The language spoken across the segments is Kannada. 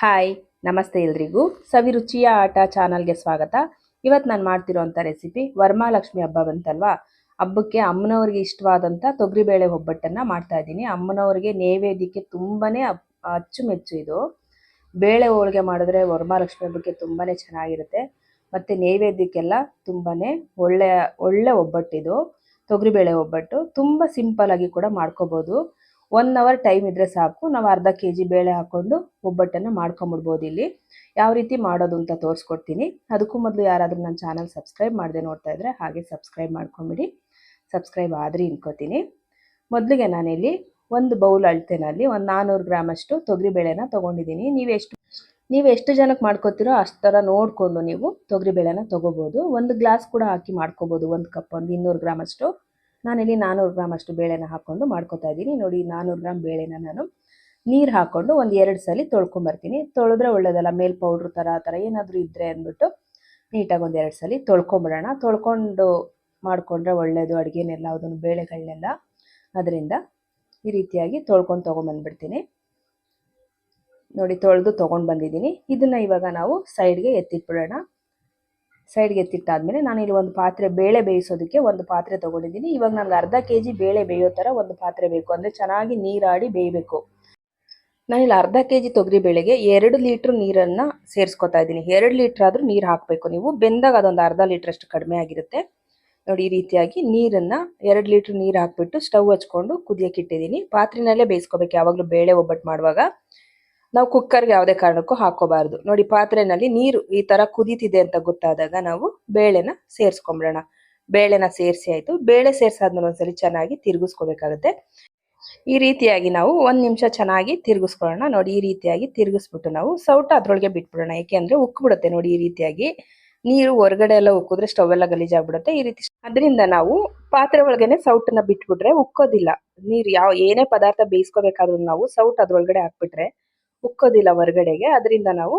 ಹಾಯ್ ನಮಸ್ತೆ ಎಲ್ರಿಗೂ. ಸವಿರುಚಿಯ ಆಟ ಚಾನಲ್ಗೆ ಸ್ವಾಗತ. ಇವತ್ತು ನಾನು ಮಾಡ್ತಿರೋಂಥ ರೆಸಿಪಿ ವರ್ಮಾಲಕ್ಷ್ಮಿ ಹಬ್ಬ ಬಂತಲ್ವಾ? ಹಬ್ಬಕ್ಕೆ ಅಮ್ಮನವ್ರಿಗೆ ಇಷ್ಟವಾದಂಥ ತೊಗರಿಬೇಳೆ ಒಬ್ಬಟ್ಟನ್ನು ಮಾಡ್ತಾ ಇದ್ದೀನಿ. ಅಮ್ಮನವ್ರಿಗೆ ನೈವೇದ್ಯಕ್ಕೆ ತುಂಬಾ ಅಚ್ಚುಮೆಚ್ಚು ಇದು. ಬೇಳೆ ಹೋಳಿಗೆ ಮಾಡಿದ್ರೆ ವರಮಹಾಲಕ್ಷ್ಮಿ ಹಬ್ಬಕ್ಕೆ ತುಂಬಾ ಚೆನ್ನಾಗಿರುತ್ತೆ. ಮತ್ತು ನೈವೇದ್ಯಕ್ಕೆಲ್ಲ ತುಂಬಾ ಒಳ್ಳೆಯ, ಒಳ್ಳೆ ಒಬ್ಬಟ್ಟಿದು. ತೊಗರಿಬೇಳೆ ಒಬ್ಬಟ್ಟು. ತುಂಬ ಆಗಿ ಕೂಡ ಮಾಡ್ಕೋಬೋದು. ಒನ್ ಅವರ್ ಟೈಮ್ ಇದ್ರೆ ಸಾಕು. ನಾವು ಅರ್ಧ ಕೆ ಜಿ ಬೇಳೆ ಹಾಕ್ಕೊಂಡು ಒಬ್ಬಟ್ಟನ್ನು ಮಾಡ್ಕೊಂಬಿಡ್ಬೋದು ಇಲ್ಲಿ. ಯಾವ ರೀತಿ ಮಾಡೋದು ಅಂತ ತೋರಿಸ್ಕೊಡ್ತೀನಿ. ಅದಕ್ಕೂ ಮೊದಲು ಯಾರಾದರೂ ನನ್ನ ಚಾನಲ್ ಸಬ್ಸ್ಕ್ರೈಬ್ ಮಾಡದೆ ನೋಡ್ತಾ ಇದ್ರೆ ಹಾಗೆ ಸಬ್ಸ್ಕ್ರೈಬ್ ಮಾಡ್ಕೊಂಬಿಡಿ. ಸಬ್ಸ್ಕ್ರೈಬ್ ಆದರೆ ಇನ್ಕೋತೀನಿ ಮೊದಲಿಗೆ ನಾನಿಲ್ಲಿ ಒಂದು ಬೌಲ್ ಅಳತೆನಲ್ಲಿ ಒಂದು ನಾನ್ನೂರು ಗ್ರಾಮಷ್ಟು ತೊಗರಿಬೇಳೆನ ತೊಗೊಂಡಿದ್ದೀನಿ. ನೀವು ಎಷ್ಟು ನೀವು ಎಷ್ಟು ಜನಕ್ಕೆ ಮಾಡ್ಕೋತೀರೋ ಅಷ್ಟು ಥರ ನೋಡಿಕೊಂಡು ನೀವು ತೊಗರಿಬೇಳೆನ ತೊಗೋಬೋದು. ಒಂದು ಗ್ಲಾಸ್ ಕೂಡ ಹಾಕಿ ಮಾಡ್ಕೋಬೋದು. ಒಂದು ಕಪ್ ಒಂದು ಇನ್ನೂರು ಗ್ರಾಮಷ್ಟು. ನಾನಿಲ್ಲಿ ನಾನ್ನೂರು ಗ್ರಾಮ್ ಅಷ್ಟು ಬೇಳೆನ ಹಾಕ್ಕೊಂಡು ಮಾಡ್ಕೊತಾ ಇದ್ದೀನಿ. ನೋಡಿ ನಾನ್ನೂರು ಗ್ರಾಮ್ ಬೇಳೆನ ನಾನು ನೀರು ಹಾಕ್ಕೊಂಡು ಒಂದು ಎರಡು ಸಲ ತೊಳ್ಕೊಂಬರ್ತೀನಿ. ತೊಳೆದ್ರೆ ಒಳ್ಳೇದಲ್ಲ, ಮೇಲ್ ಪೌಡ್ರ್ ಥರ ಆ ಥರ ಏನಾದರೂ ಇದ್ದರೆ ಅಂದ್ಬಿಟ್ಟು ನೀಟಾಗಿ ಒಂದು ಎರಡು ಸಲ ತೊಳ್ಕೊಂಬಿಡೋಣ. ತೊಳ್ಕೊಂಡು ಮಾಡಿಕೊಂಡ್ರೆ ಒಳ್ಳೇದು, ಅಡುಗೆನೆಲ್ಲ ಅದನ್ನು ಬೇಳೆಗಳನ್ನೆಲ್ಲ ಅದರಿಂದ ಈ ರೀತಿಯಾಗಿ ತೊಳ್ಕೊಂಡು ತೊಗೊಂಬಂದ್ಬಿಡ್ತೀನಿ. ನೋಡಿ, ತೊಳೆದು ತೊಗೊಂಡು ಬಂದಿದ್ದೀನಿ. ಇದನ್ನು ಇವಾಗ ನಾವು ಸೈಡ್ಗೆ ಎತ್ತಿಟ್ಬಿಡೋಣ. ಸೈಡ್ಗೆ ಎತ್ತಿಟ್ಟಾದ್ಮೇಲೆ ನಾನು ಇಲ್ಲಿ ಒಂದು ಪಾತ್ರೆ ಬೇಳೆ ಬೇಯಿಸೋದಕ್ಕೆ ಒಂದು ಪಾತ್ರೆ ತೊಗೊಂಡಿದ್ದೀನಿ. ಇವಾಗ ನನಗೆ ಅರ್ಧ ಕೆ ಜಿ ಬೇಳೆ ಬೇಯೋ ಥರ ಒಂದು ಪಾತ್ರೆ ಬೇಕು. ಅಂದರೆ ಚೆನ್ನಾಗಿ ನೀರಾಡಿ ಬೇಯಬೇಕು. ನಾನಿಲ್ಲಿ ಅರ್ಧ ಕೆ ಜಿ ತೊಗರಿ ಬೇಳೆಗೆ ಎರಡು ಲೀಟ್ರ್ ನೀರನ್ನು ಸೇರಿಸ್ಕೊತಾ ಇದ್ದೀನಿ. ಎರಡು ಲೀಟ್ರ್ ಆದರೂ ನೀರು ಹಾಕಬೇಕು ನೀವು. ಬೆಂದಾಗ ಅದೊಂದು ಅರ್ಧ ಲೀಟ್ರಷ್ಟು ಕಡಿಮೆ ಆಗಿರುತ್ತೆ. ನೋಡಿ, ಈ ರೀತಿಯಾಗಿ ನೀರನ್ನು ಎರಡು ಲೀಟ್ರ್ ನೀರು ಹಾಕ್ಬಿಟ್ಟು ಸ್ಟವ್ ಹಚ್ಕೊಂಡು ಕುದಿಯೋಕೆ ಇಟ್ಟಿದ್ದೀನಿ. ಪಾತ್ರೆನಲ್ಲೇ ಬೇಯಿಸ್ಕೋಬೇಕು. ಯಾವಾಗಲೂ ಬೇಳೆ ಒಬ್ಬಟ್ಟು ಮಾಡುವಾಗ. ನಾವು ಕುಕ್ಕರ್ಗೆ ಯಾವುದೇ ಕಾರಣಕ್ಕೂ ಹಾಕೋಬಾರ್ದು ನೋಡಿ, ಪಾತ್ರೆನಲ್ಲಿ ನೀರು ಈ ತರ ಕುದೀತಿದೆ ಅಂತ ಗೊತ್ತಾದಾಗ ನಾವು ಬೇಳೆನ ಸೇರಿಸ್ಕೊಂಬಿಡೋಣ. ಬೇಳೆನ ಸೇರಿಸಿ ಆಯ್ತು. ಬೇಳೆ ಸೇರ್ಸಾದ್ಮೇಲೆ ಒಂದ್ಸಲಿ ಚೆನ್ನಾಗಿ ತಿರುಗಿಸ್ಕೋಬೇಕಾಗುತ್ತೆ. ಈ ರೀತಿಯಾಗಿ ನಾವು ಒಂದ್ ನಿಮಿಷ ಚೆನ್ನಾಗಿ ತಿರುಗಿಸ್ಕೊಳ್ಳೋಣ. ನೋಡಿ, ಈ ರೀತಿಯಾಗಿ ತಿರುಗಿಸ್ಬಿಟ್ಟು ನಾವು ಸೌಟ ಅದ್ರೊಳಗೆ ಬಿಟ್ಬಿಡೋಣ. ಯಾಕೆಂದ್ರೆ ಉಕ್ಕಿಬಿಡುತ್ತೆ. ನೋಡಿ, ಈ ರೀತಿಯಾಗಿ ನೀರು ಹೊರಗಡೆ ಎಲ್ಲ ಉಕ್ಕಿದ್ರೆ ಸ್ಟವ್ ಎಲ್ಲ ಗಲೀಜಾಗ್ಬಿಡುತ್ತೆ. ಈ ರೀತಿ ಅದರಿಂದ ನಾವು ಪಾತ್ರೆ ಒಳಗೇನೆ ಸೌಟನ್ನ ಬಿಟ್ಬಿಟ್ರೆ ಉಕ್ಕೋದಿಲ್ಲ. ನೀರು ಯಾವ ಏನೇ ಪದಾರ್ಥ ಬೇಯಿಸ್ಕೋಬೇಕಾದ್ರೂ ನಾವು ಸೌಟ್ ಅದ್ರೊಳಗಡೆ ಹಾಕ್ಬಿಟ್ರೆ ಉಕ್ಕೋದಿಲ್ಲ ಹೊರಗಡೆಗೆ, ಅದರಿಂದ ನಾವು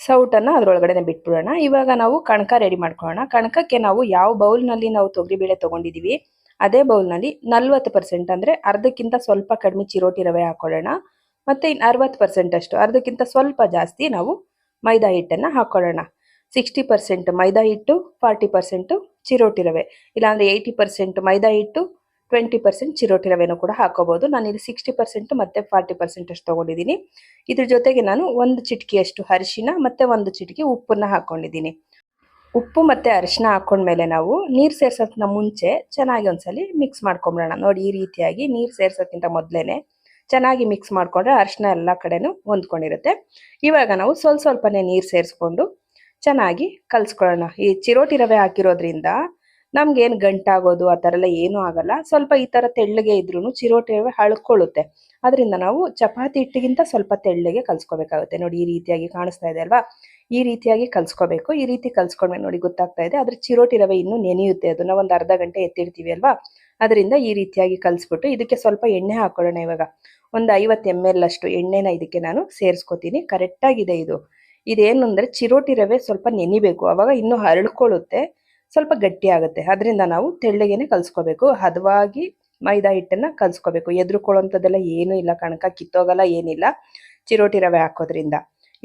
ಸೌಟನ್ನು ಅದರೊಳಗಡೆ ಬಿಟ್ಬಿಡೋಣ. ಇವಾಗ ನಾವು ಕಣಕ ರೆಡಿ ಮಾಡ್ಕೊಳ್ಳೋಣ. ಕಣಕಕ್ಕೆ ನಾವು ಯಾವ ಬೌಲ್ನಲ್ಲಿ ನಾವು ತೊಗರಿಬೇಳೆ ತೊಗೊಂಡಿದ್ದೀವಿ, ಅದೇ ಬೌಲ್ನಲ್ಲಿ ನಲ್ವತ್ತು ಪರ್ಸೆಂಟ್ ಅಂದರೆ ಅರ್ಧಕ್ಕಿಂತ ಸ್ವಲ್ಪ ಕಡಿಮೆ ಚಿರೋಟಿ ರವೆ ಹಾಕೊಳ್ಳೋಣ. ಮತ್ತು ಇನ್ನು ಅರವತ್ತು ಪರ್ಸೆಂಟಷ್ಟು ಅರ್ಧಕ್ಕಿಂತ ಸ್ವಲ್ಪ ಜಾಸ್ತಿ ನಾವು ಮೈದಾ ಹಿಟ್ಟನ್ನು ಹಾಕೊಳ್ಳೋಣ. ಸಿಕ್ಸ್ಟಿ ಪರ್ಸೆಂಟ್ ಮೈದಾ ಹಿಟ್ಟು ಫಾರ್ಟಿ ಪರ್ಸೆಂಟು ಚಿರೋಟಿ ರವೆ. ಇಲ್ಲಾಂದರೆ ಏಯ್ಟಿ ಪರ್ಸೆಂಟ್ ಮೈದಾ ಹಿಟ್ಟು ಟ್ವೆಂಟಿ ಪರ್ಸೆಂಟ್ ಚಿರೋಟಿ ರವೆನೂ ಕೂಡ ಹಾಕೋಬಹುದು ನಾನು ಇಲ್ಲಿ ಸಿಕ್ಸ್ಟಿ ಪರ್ಸೆಂಟ್ ಮತ್ತೆ ಫಾರ್ಟಿ ಪರ್ಸೆಂಟ್ ಅಷ್ಟು ತಗೊಂಡಿದ್ದೀನಿ. ಇದ್ರ ಜೊತೆಗೆ ನಾನು ಒಂದು ಚಿಟಕಿಯಷ್ಟು ಅರಿಶಿನ ಮತ್ತೆ ಒಂದು ಚಿಟಿಕೆ ಉಪ್ಪನ್ನ ಹಾಕೊಂಡಿದ್ದೀನಿ. ಉಪ್ಪು ಮತ್ತೆ ಅರಿಶಿನ ಹಾಕೊಂಡ್ಮೇಲೆ ನಾವು ನೀರು ಸೇರ್ಸೋಕ್ಕಿಂತ ಮುಂಚೆ ಚೆನ್ನಾಗಿ ಒಂದ್ಸಲಿ ಮಿಕ್ಸ್ ಮಾಡ್ಕೊಂಬಿಡೋಣ. ನೋಡಿ ಈ ರೀತಿಯಾಗಿ ನೀರು ಸೇರ್ಸೋಕ್ಕಿಂತ ಮೊದಲೇ ಚೆನ್ನಾಗಿ ಮಿಕ್ಸ್ ಮಾಡಿಕೊಂಡ್ರೆ ಅರಿಶಿನ ಎಲ್ಲ ಕಡೆನೂ ಹೊಂದ್ಕೊಂಡಿರುತ್ತೆ. ಇವಾಗ ನಾವು ಸ್ವಲ್ಪ ಸ್ವಲ್ಪನೇ ನೀರು ಸೇರಿಸ್ಕೊಂಡು ಚೆನ್ನಾಗಿ ಕಲಿಸ್ಕೊಳ್ಳೋಣ. ಈ ಚಿರೋಟಿ ರವೆ ಹಾಕಿರೋದ್ರಿಂದ ನಮ್ಗೇನು ಗಂಟಾಗೋದು, ಆ ಥರ ಎಲ್ಲ ಏನೂ ಆಗಲ್ಲ. ಸ್ವಲ್ಪ ಈ ಥರ ತೆಳ್ಳಗೆ ಇದ್ರೂ ಚಿರೋಟಿ ರವೆ ಹಳ್ಕೊಳ್ಳುತ್ತೆ ಅದರಿಂದ ನಾವು ಚಪಾತಿ ಹಿಟ್ಟಿಗಿಂತ ಸ್ವಲ್ಪ ತೆಳ್ಳಗೆ ಕಲ್ಸ್ಕೋಬೇಕಾಗುತ್ತೆ. ನೋಡಿ, ಈ ರೀತಿಯಾಗಿ ಕಾಣಿಸ್ತಾ ಇದೆ ಅಲ್ವಾ? ಈ ರೀತಿಯಾಗಿ ಕಲ್ಸ್ಕೋಬೇಕು. ಈ ರೀತಿ ಕಲ್ಸ್ಕೊಂಡ್ಮೇಲೆ ನೋಡಿ ಗೊತ್ತಾಗ್ತಾ ಇದೆ. ಅದ್ರ ಚಿರೋಟಿ ರವೆ ಇನ್ನೂ ನೆನೆಯುತ್ತೆ. ಅದನ್ನ ಒಂದು ಅರ್ಧ ಗಂಟೆ ಎತ್ತಿಡ್ತೀವಿ ಅಲ್ವಾ? ಅದರಿಂದ ಈ ರೀತಿಯಾಗಿ ಕಲ್ಸ್ಬಿಟ್ಟು ಇದಕ್ಕೆ ಸ್ವಲ್ಪ ಎಣ್ಣೆ ಹಾಕೊಳ್ಳೋಣ ಇವಾಗ. ಒಂದು ಐವತ್ತು ಎಂ ಎಲ್ ಅಷ್ಟು ಎಣ್ಣೆನ ಇದಕ್ಕೆ ನಾನು ಸೇರಿಸ್ಕೊತೀನಿ. ಕರೆಕ್ಟಾಗಿದೆ ಇದು. ಇದೇನು ಅಂದರೆ ಚಿರೋಟಿ ರವೆ ಸ್ವಲ್ಪ ನೆನಿಬೇಕು. ಅವಾಗ ಇನ್ನೂ ಹರಳ್ಕೊಳ್ಳುತ್ತೆ. ಸ್ವಲ್ಪ ಗಟ್ಟಿ ಆಗುತ್ತೆ ಅದರಿಂದ ನಾವು ತೆಳ್ಳಗೇನೆ ಕಲ್ಸ್ಕೋಬೇಕು. ಹದವಾಗಿ ಮೈದಾ ಹಿಟ್ಟನ್ನ ಕಲ್ಸ್ಕೋಬೇಕು. ಎದುರುಕೊಳ್ಳೋಂಥದ್ದೆಲ್ಲ ಏನೂ ಇಲ್ಲ ಕಣಕ ಕಿತ್ತೋಗಲ್ಲ, ಏನಿಲ್ಲ. ಚಿರೋಟಿ ರವೆ ಹಾಕೋದ್ರಿಂದ.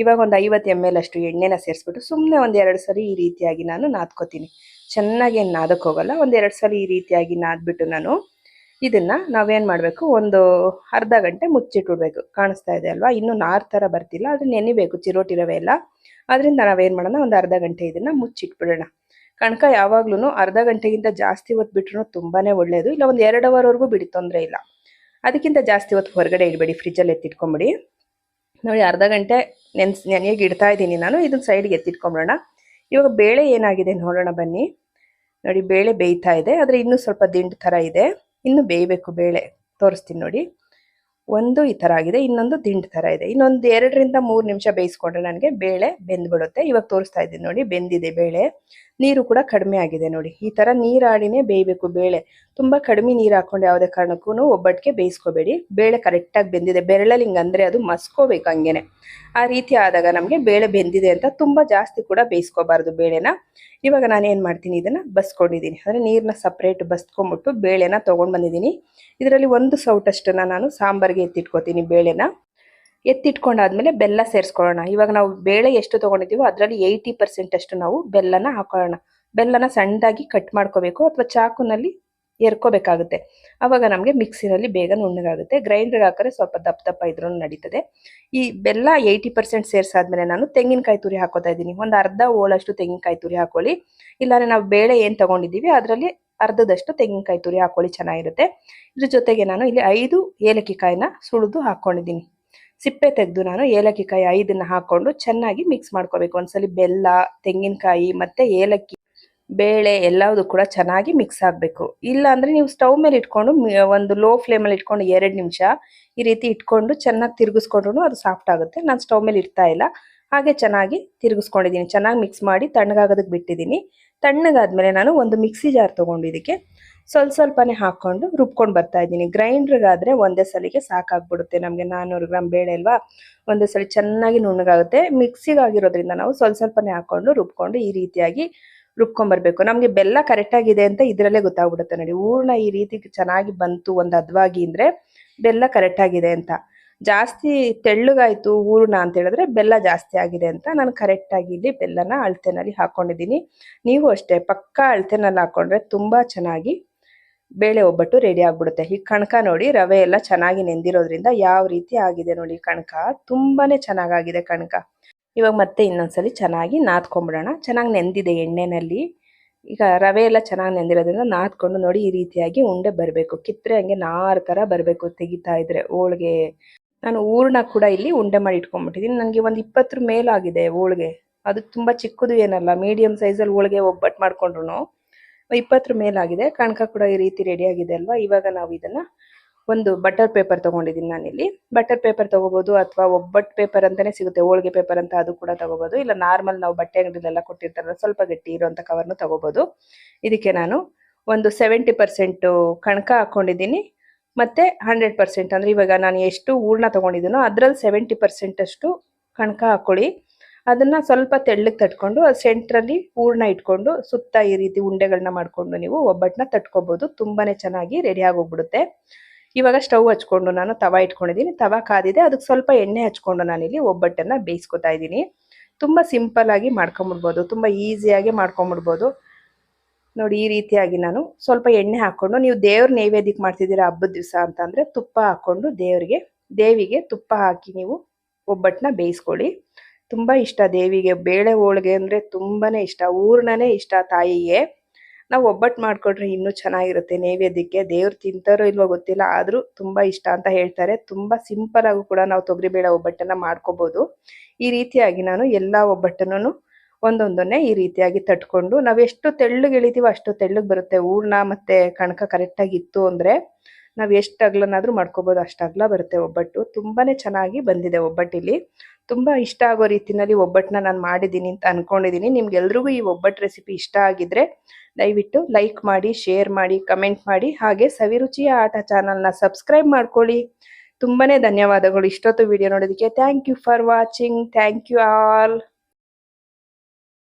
ಇವಾಗ ಒಂದು ಐವತ್ತು ಎಂ ಎಲ್ ಅಷ್ಟು ಎಣ್ಣೆನ ಸೇರಿಸ್ಬಿಟ್ಟು ಸುಮ್ಮನೆ ಒಂದು ಎರಡು ಸರಿ ಈ ರೀತಿಯಾಗಿ ನಾನು ನಾದ್ಕೋತೀನಿ. ಚೆನ್ನಾಗಿ ಏನು ನಾದಕ್ಕೆ ಹೋಗಲ್ಲ. ಒಂದು ಎರಡು ಸಲ ಈ ರೀತಿಯಾಗಿ ನಾದ್ಬಿಟ್ಟು ನಾನು ಇದನ್ನ ನಾವೇನು ಮಾಡಬೇಕು? ಒಂದು ಅರ್ಧ ಗಂಟೆ ಮುಚ್ಚಿಟ್ಬಿಡ್ಬೇಕು. ಕಾಣಿಸ್ತಾ ಇದೆ ಅಲ್ವಾ? ಇನ್ನೂ ನಾರು ಥರ ಬರ್ತಿಲ್ಲ. ಅದು ನೆನಿಬೇಕು ಚಿರೋಟಿ ರವೆ ಎಲ್ಲ. ಅದರಿಂದ ನಾವೇನು ಮಾಡೋಣ? ಒಂದು ಅರ್ಧ ಗಂಟೆ ಇದನ್ನು ಮುಚ್ಚಿಟ್ಬಿಡೋಣ. ಕಣಕ ಯಾವಾಗ್ಲೂ ಅರ್ಧ ಗಂಟೆಗಿಂತ ಜಾಸ್ತಿ ಹೊತ್ತು ಬಿಟ್ರು ತುಂಬಾನೇ ಒಳ್ಳೆಯದು ಇಲ್ಲ, ಒಂದು ಎರಡು ಅವರ್ವರೆಗೂ ಬಿಡಿ, ತೊಂದರೆ ಇಲ್ಲ. ಅದಕ್ಕಿಂತ ಜಾಸ್ತಿ ಹೊತ್ತು ಹೊರಗಡೆ ಇಡಬೇಡಿ ಫ್ರಿಜ್ಜಲ್ಲಿ ಎತ್ತಿಟ್ಕೊಂಬಿಡಿ. ನೋಡಿ, ಅರ್ಧ ಗಂಟೆ ನೆನ್ಸ್, ನೆನೆಯಾಗಿ ಇಡ್ತಾ ಇದ್ದೀನಿ ನಾನು. ಇದನ್ನ ಸೈಡ್ಗೆ ಎತ್ತಿಟ್ಕೊಂಬಿಡೋಣ. ಇವಾಗ ಬೇಳೆ ಏನಾಗಿದೆ ನೋಡೋಣ ಬನ್ನಿ. ನೋಡಿ, ಬೇಳೆ ಬೇಯ್ತಾ ಇದೆ. ಆದರೆ ಇನ್ನೂ ಸ್ವಲ್ಪ ದಿಂಡು ಥರ ಇದೆ. ಇನ್ನು ಬೇಯಬೇಕು ಬೇಳೆ. ತೋರಿಸ್ತೀನಿ ನೋಡಿ. ಒಂದು ಈ ಥರ ಆಗಿದೆ, ಇನ್ನೊಂದು ದಿಂಡು ಥರ ಇದೆ. ಇನ್ನೊಂದು ಎರಡರಿಂದ ಮೂರು ನಿಮಿಷ ಬೇಯಿಸ್ಕೊಂಡ್ರೆ ನನಗೆ ಬೇಳೆ ಬೆಂದ್ಬಿಡುತ್ತೆ. ಇವಾಗ ತೋರಿಸ್ತಾ ಇದ್ದೀನಿ ನೋಡಿ, ಬೆಂದಿದೆ ಬೇಳೆ. ನೀರು ಕೂಡ ಕಡಿಮೆ ಆಗಿದೆ ನೋಡಿ. ಈ ಥರ ನೀರಾಡಿನೇ ಬೇಯಬೇಕು ಬೇಳೆ. ತುಂಬ ಕಡಿಮೆ ನೀರು ಹಾಕೊಂಡು ಯಾವುದೇ ಕಾರಣಕ್ಕೂ ಒಬ್ಬಟ್ಟಿಗೆ ಬೇಯಿಸ್ಕೋಬೇಡಿ. ಬೇಳೆ ಕರೆಕ್ಟಾಗಿ ಬೆಂದಿದೆ. ಬೆರಳಲ್ಲಿ ಹಿಂಗೆ ಅದು ಮಸ್ಕೋಬೇಕು ಹಂಗೇನೆ. ಆ ರೀತಿ ಆದಾಗ ನಮಗೆ ಬೇಳೆ ಬೆಂದಿದೆ ಅಂತ ತುಂಬ ಜಾಸ್ತಿ ಕೂಡ ಬೇಯಿಸ್ಕೋಬಾರ್ದು ಬೇಳೆನ. ಇವಾಗ ನಾನು ಏನು ಮಾಡ್ತೀನಿ? ಇದನ್ನು ಬಸ್ಕೊಂಡಿದ್ದೀನಿ. ಅಂದರೆ ನೀರನ್ನ ಸಪ್ರೇಟ್ ಬಸ್ಕೊಂಬಿಟ್ಟು ಬೇಳೆನ ತೊಗೊಂಡು ಬಂದಿದ್ದೀನಿ. ಇದರಲ್ಲಿ ಒಂದು ಸೌಟಷ್ಟನ್ನು ನಾನು ಸಾಂಬಾರಿಗೆ ಎತ್ತಿಟ್ಕೋತೀನಿ ಬೇಳೆನ. ಎತ್ತಿಟ್ಕೊಂಡಾದ್ಮೇಲೆ ಬೆಲ್ಲ ಸೇರಿಸ್ಕೊಳ್ಳೋಣ. ಇವಾಗ ನಾವು ಬೇಳೆ ಎಷ್ಟು ತೊಗೊಂಡಿದ್ದೀವೋ ಅದರಲ್ಲಿ ಏಯ್ಟಿ ಪರ್ಸೆಂಟ್ ಅಷ್ಟು ನಾವು ಬೆಲ್ಲನ ಹಾಕೊಳ್ಳೋಣ. ಬೆಲ್ಲನ ಸಣ್ಣದಾಗಿ ಕಟ್ ಮಾಡ್ಕೋಬೇಕು ಅಥವಾ ಚಾಕುನಲ್ಲಿ ಎರ್ಕೋಬೇಕಾಗುತ್ತೆ. ಅವಾಗ ನಮಗೆ ಮಿಕ್ಸಿನಲ್ಲಿ ಬೇಗ ನುಣ್ಣಗಾಗುತ್ತೆ. ಗ್ರೈಂಡರ್ ಹಾಕಿದ್ರೆ ಸ್ವಲ್ಪ ದಪ್ಪ ದಪ್ಪ ಇದ್ರೂ ನಡೀತದೆ. ಈ ಬೆಲ್ಲ ಏಯ್ಟಿ ಪರ್ಸೆಂಟ್ ಸೇರಿಸಾದ್ಮೇಲೆ ನಾನು ತೆಂಗಿನಕಾಯಿ ತುರಿ ಹಾಕೋತಾ ಇದ್ದೀನಿ. ಒಂದು ಅರ್ಧ ಓಳಷ್ಟು ತೆಂಗಿನಕಾಯಿ ತುರಿ ಹಾಕೊಳ್ಳಿ. ಇಲ್ಲಾಂದರೆ ನಾವು ಬೇಳೆ ಏನು ತಗೊಂಡಿದ್ದೀವಿ ಅದರಲ್ಲಿ ಅರ್ಧದಷ್ಟು ತೆಂಗಿನಕಾಯಿ ತುರಿ ಹಾಕೊಳ್ಳಿ ಚೆನ್ನಾಗಿರುತ್ತೆ. ಇದ್ರ ಜೊತೆಗೆ ನಾನು ಇಲ್ಲಿ ಐದು ಏಲಕ್ಕಿ ಕಾಯಿನ ಸುಳಿದು ಹಾಕ್ಕೊಂಡಿದ್ದೀನಿ ಸಿಪ್ಪೆ ತೆಗೆದು ನಾನು ಏಲಕ್ಕಿ ಕಾಯಿ ಐದನ್ನ ಹಾಕೊಂಡು ಚೆನ್ನಾಗಿ ಮಿಕ್ಸ್ ಮಾಡ್ಕೋಬೇಕು. ಒಂದ್ಸಲಿ ಬೆಲ್ಲ, ತೆಂಗಿನಕಾಯಿ ಮತ್ತೆ ಏಲಕ್ಕಿ, ಬೇಳೆ ಎಲ್ಲವುದು ಕೂಡ ಚೆನ್ನಾಗಿ ಮಿಕ್ಸ್ ಆಗಬೇಕು. ಇಲ್ಲ ಅಂದ್ರೆ ನೀವು ಸ್ಟವ್ ಮೇಲೆ ಇಟ್ಕೊಂಡು ಒಂದು ಲೋ ಫ್ಲೇಮಲ್ಲಿ ಇಟ್ಕೊಂಡು ಎರಡು ನಿಮಿಷ ಈ ರೀತಿ ಇಟ್ಕೊಂಡು ಚೆನ್ನಾಗಿ ತಿರುಗಿಸ್ಕೊಂಡ್ರು ಅದು ಸಾಫ್ಟ್ ಆಗುತ್ತೆ. ನಾನು ಸ್ಟವ್ ಮೇಲೆ ಇಡ್ತಾ ಇಲ್ಲ. ಹಾಗೆ ಚೆನ್ನಾಗಿ ತಿರುಗಿಸ್ಕೊಂಡಿದ್ದೀನಿ. ಚೆನ್ನಾಗಿ ಮಿಕ್ಸ್ ಮಾಡಿ ತಣ್ಣಗಾಗೋದಕ್ಕೆ ಬಿಟ್ಟಿದ್ದೀನಿ. ತಣ್ಣಗಾದ್ಮೇಲೆ ನಾನು ಒಂದು ಮಿಕ್ಸಿ ಜಾರ್ ತೊಗೊಂಡಿದ್ದಕ್ಕೆ ಸ್ವಲ್ಪ ಸ್ವಲ್ಪನೇ ಹಾಕ್ಕೊಂಡು ರುಬ್ಕೊಂಡು ಬರ್ತಾ ಇದ್ದೀನಿ. ಗ್ರೈಂಡ್ರಿಗಾದರೆ ಒಂದೇ ಸಲಿಗೆ ಸಾಕಾಗ್ಬಿಡುತ್ತೆ. ನಮಗೆ ನಾನ್ನೂರು ಗ್ರಾಮ್ ಬೇಳೆ ಅಲ್ವಾ? ಒಂದೇ ಸಲ ಚೆನ್ನಾಗಿ ನುಣ್ಣಗಾಗುತ್ತೆ. ಮಿಕ್ಸಿಗಾಗಿರೋದ್ರಿಂದ ನಾವು ಸ್ವಲ್ಪ ಸ್ವಲ್ಪನೇ ಹಾಕ್ಕೊಂಡು ರುಬ್ಕೊಂಡು ಈ ರೀತಿಯಾಗಿ ರುಬ್ಕೊಂಬರ್ಬೇಕು ನಮಗೆ ಬೆಲ್ಲ ಕರೆಕ್ಟಾಗಿದೆ ಅಂತ ಇದರಲ್ಲೇ ಗೊತ್ತಾಗ್ಬಿಡುತ್ತೆ ನೋಡಿ. ಹೂರ್ಣ ಈ ರೀತಿ ಚೆನ್ನಾಗಿ ಬಂತು ಒಂದು ಹದ್ವಾಗಿ ಅಂದರೆ ಬೆಲ್ಲ ಕರೆಕ್ಟಾಗಿದೆ ಅಂತ. ಜಾಸ್ತಿ ತೆಳ್ಳಗಾಯಿತು ಹೂರ್ಣ ಅಂತ ಹೇಳಿದ್ರೆ ಬೆಲ್ಲ ಜಾಸ್ತಿ ಆಗಿದೆ ಅಂತ ನಾನು ಕರೆಕ್ಟಾಗಿ ಇಲ್ಲಿ ಬೆಲ್ಲನ ಅಳತೆನಲ್ಲಿ ಹಾಕ್ಕೊಂಡಿದ್ದೀನಿ ನೀವು ಅಷ್ಟೇ ಪಕ್ಕಾ ಅಳತೆನಲ್ಲಿ ಹಾಕ್ಕೊಂಡ್ರೆ ತುಂಬ ಚೆನ್ನಾಗಿ ಬೇಳೆ ಒಬ್ಬಟ್ಟು ರೆಡಿ ಆಗ್ಬಿಡುತ್ತೆ. ಈ ಕಣಕ ನೋಡಿ ರವೆ ಎಲ್ಲ ಚೆನ್ನಾಗಿ ನೆಂದಿರೋದ್ರಿಂದ ಯಾವ ರೀತಿ ಆಗಿದೆ ನೋಡಿ ಕಣಕ. ತುಂಬಾನೇ ಚೆನ್ನಾಗಾಗಿದೆ ಕಣಕ. ಇವಾಗ ಮತ್ತೆ ಇನ್ನೊಂದ್ಸಲಿ ಚೆನ್ನಾಗಿ ನಾದ್ಕೊಂಡ್ಬಿಡೋಣ ಚೆನ್ನಾಗಿ ನೆಂದಿದೆ ಎಣ್ಣೆನಲ್ಲಿ. ಈಗ ರವೆ ಎಲ್ಲ ಚೆನ್ನಾಗಿ ನೆಂದಿರೋದ್ರಿಂದ ನಾದ್ಕೊಂಡು ನೋಡಿ ಈ ರೀತಿಯಾಗಿ ಉಂಡೆ ಬರಬೇಕು. ಕಿತ್ತರೆ ಹಂಗೆ ನಾರು ಥರ ಬರಬೇಕು ತೆಗಿತಾ ಇದ್ರೆ ಹೋಳ್ಗೆ. ನಾನು ಹೂರ್ಣ ಕೂಡ ಇಲ್ಲಿ ಉಂಡೆ ಮಾಡಿ ಇಟ್ಕೊಂಡ್ಬಿಟ್ಟಿದ್ದೀನಿ ನನಗೆ ಒಂದು ಇಪ್ಪತ್ತರ ಮೇಲಾಗಿದೆ ಹೋಳ್ಗೆ. ಅದು ತುಂಬ ಚಿಕ್ಕದು ಏನಲ್ಲ ಮೀಡಿಯಂ ಸೈಜಲ್ಲಿ ಹೋಳ್ಗೆ ಒಬ್ಬಟ್ಟು ಮಾಡ್ಕೊಂಡ್ರು ಇಪ್ಪತ್ತರ ಮೇಲಾಗಿದೆ. ಕಣಕ ಕೂಡ ಈ ರೀತಿ ರೆಡಿ ಆಗಿದೆ ಅಲ್ವಾ? ಇವಾಗ ನಾವು ಇದನ್ನ ಒಂದು ಬಟರ್ ಪೇಪರ್ ತಗೊಂಡಿದ್ದೀನಿ ನಾನಿಲ್ಲಿ. ಬಟರ್ ಪೇಪರ್ ತಗೋಬಹುದು ಅಥವಾ ಒಬ್ಬಟ್ಟು ಪೇಪರ್ ಅಂತಾನೆ ಸಿಗುತ್ತೆ. ಹೋಳಿಗೆ ಪೇಪರ್ ಅಂತ ಅದು ಕೂಡ ತಗೋಬಹುದು ಇಲ್ಲ ನಾರ್ಮಲ್ ನಾವು ಬಟ್ಟೆ ಅಂಗಡಿಲೆಲ್ಲ ಕೊಟ್ಟಿರ್ತಾರಲ್ಲ, ಸ್ವಲ್ಪ ಗಟ್ಟಿ ಇರುವಂತ ಕವರ್ನು ತಗೋಬಹುದು ಇದಕ್ಕೆ ನಾನು ಒಂದು ಸೆವೆಂಟಿ ಪರ್ಸೆಂಟ್ ಕಣಕ ಹಾಕೊಂಡಿದ್ದೀನಿ. ಮತ್ತೆ ಹಂಡ್ರೆಡ್ ಪರ್ಸೆಂಟ್ ಅಂದ್ರೆ ಇವಾಗ ನಾನು ಎಷ್ಟು ಹೂರ್ಣ ತಗೊಂಡಿದ್ದೀನೋ ಅದರಲ್ಲಿ ಸೆವೆಂಟಿ ಪರ್ಸೆಂಟ್ ಅಷ್ಟು ಕಣಕ ಹಾಕೊಳ್ಳಿ. ಅದನ್ನ ಸ್ವಲ್ಪ ತೆಳ್ಳಗೆ ತಟ್ಕೊಂಡು ಅದು ಸೆಂಟ್ರಲ್ಲಿ ಹೂರ್ಣ ಇಟ್ಕೊಂಡು ಸುತ್ತ ಈ ರೀತಿ ಉಂಡೆಗಳನ್ನ ಮಾಡ್ಕೊಂಡು ನೀವು ಒಬ್ಬಟ್ಟನ್ನ ತಟ್ಕೊಬೋದು. ತುಂಬಾನೇ ಚೆನ್ನಾಗಿ ರೆಡಿ ಆಗೋಗ್ಬಿಡುತ್ತೆ. ಇವಾಗ ಸ್ಟವ್ ಹಚ್ಕೊಂಡು ನಾನು ತವ ಇಟ್ಕೊಂಡಿದ್ದೀನಿ. ತವ ಕಾದಿದೆ. ಅದಕ್ಕೆ ಸ್ವಲ್ಪ ಎಣ್ಣೆ ಹಚ್ಕೊಂಡು ನಾನಿಲ್ಲಿ ಒಬ್ಬಟ್ಟನ್ನು ಬೇಯಿಸ್ಕೊತಾ ಇದ್ದೀನಿ. ತುಂಬಾ ಸಿಂಪಲ್ ಆಗಿ ಮಾಡ್ಕೊಂಬಿಡ್ಬೋದು. ತುಂಬಾ ಈಸಿಯಾಗಿ ಮಾಡ್ಕೊಂಬಿಡ್ಬೋದು. ನೋಡಿ ಈ ರೀತಿಯಾಗಿ ನಾನು ಸ್ವಲ್ಪ ಎಣ್ಣೆ ಹಾಕೊಂಡು ನೀವು ದೇವ್ರ ನೈವೇದ್ಯಕ್ಕೆ ಮಾಡ್ತಿದ್ದೀರಾ ಹಬ್ಬದ ದಿವಸ ಅಂತಂದರೆ ತುಪ್ಪ ಹಾಕೊಂಡು ದೇವರಿಗೆ, ದೇವಿಗೆ ತುಪ್ಪ ಹಾಕಿ ನೀವು ಒಬ್ಬಟ್ಟನ್ನ ಬೇಯಿಸ್ಕೊಳ್ಳಿ. ತುಂಬಾ ಇಷ್ಟ ದೇವಿಗೆ. ಬೇಳೆ ಹೋಳಿಗೆ ಅಂದ್ರೆ ತುಂಬಾನೇ ಇಷ್ಟ. ಹೂರ್ಣನೇ ಇಷ್ಟ ತಾಯಿಗೆ. ನಾವು ಒಬ್ಬಟ್ಟು ಮಾಡಿಕೊಟ್ರೆ ಇನ್ನೂ ಚೆನ್ನಾಗಿರುತ್ತೆ ನೈವೇದ್ಯಕ್ಕೆ. ದೇವ್ರು ತಿಂತಾರೋ ಇಲ್ವೋ ಗೊತ್ತಿಲ್ಲ, ಆದರೂ ತುಂಬಾ ಇಷ್ಟ ಅಂತ ಹೇಳ್ತಾರೆ. ತುಂಬಾ ಸಿಂಪಲ್ ಆಗೂ ಕೂಡ ನಾವು ತೊಗರಿಬೇಳೆ ಒಬ್ಬಟ್ಟನ್ನು ಮಾಡ್ಕೋಬಹುದು ಈ ರೀತಿಯಾಗಿ ನಾನು ಎಲ್ಲ ಒಬ್ಬಟ್ಟನ್ನು ಒಂದೊಂದನ್ನೇ ಈ ರೀತಿಯಾಗಿ ತಟ್ಕೊಂಡು, ನಾವು ಎಷ್ಟು ತೆಳ್ಳಗೆ ಇಳಿತೀವೋ ಅಷ್ಟು ತೆಳ್ಳಗೆ ಬರುತ್ತೆ. ಹೂರ್ಣ ಮತ್ತೆ ಕಣಕ ಕರೆಕ್ಟಾಗಿ ಇತ್ತು ಅಂದ್ರೆ ನಾವು ಎಷ್ಟು ಅಗ್ಲನಾದರೂ ಮಾಡ್ಕೋಬೋದು, ಅಷ್ಟು ಅಗ್ಲ ಬರುತ್ತೆ ಒಬ್ಬಟ್ಟು. ತುಂಬಾನೇ ಚೆನ್ನಾಗಿ ಬಂದಿದೆ ಒಬ್ಬಟ್ಟಿಲ್ಲಿ ತುಂಬಾ ಇಷ್ಟ ಆಗೋ ರೀತಿನಲ್ಲಿ ಒಬ್ಬಟ್ಟನ್ನ ನಾನು ಮಾಡಿದ್ದೀನಿ ಅಂತ ಅನ್ಕೊಂಡಿದ್ದೀನಿ ನಿಮ್ಗೆಲ್ರಿಗೂ ಈ ಒಬ್ಬಟ್ಟು ರೆಸಿಪಿ ಇಷ್ಟ ಆಗಿದ್ರೆ ದಯವಿಟ್ಟು ಲೈಕ್ ಮಾಡಿ ಶೇರ್ ಮಾಡಿ ಕಮೆಂಟ್ ಮಾಡಿ. ಹಾಗೆ ಸವಿರುಚಿಯ ಆಟ ಚಾನಲ್ನ ಸಬ್ಸ್ಕ್ರೈಬ್ ಮಾಡ್ಕೊಳ್ಳಿ. ತುಂಬಾನೇ ಧನ್ಯವಾದಗಳು ಇಷ್ಟೊತ್ತು ವಿಡಿಯೋ ನೋಡೋದಕ್ಕೆ thank you for watching thank you all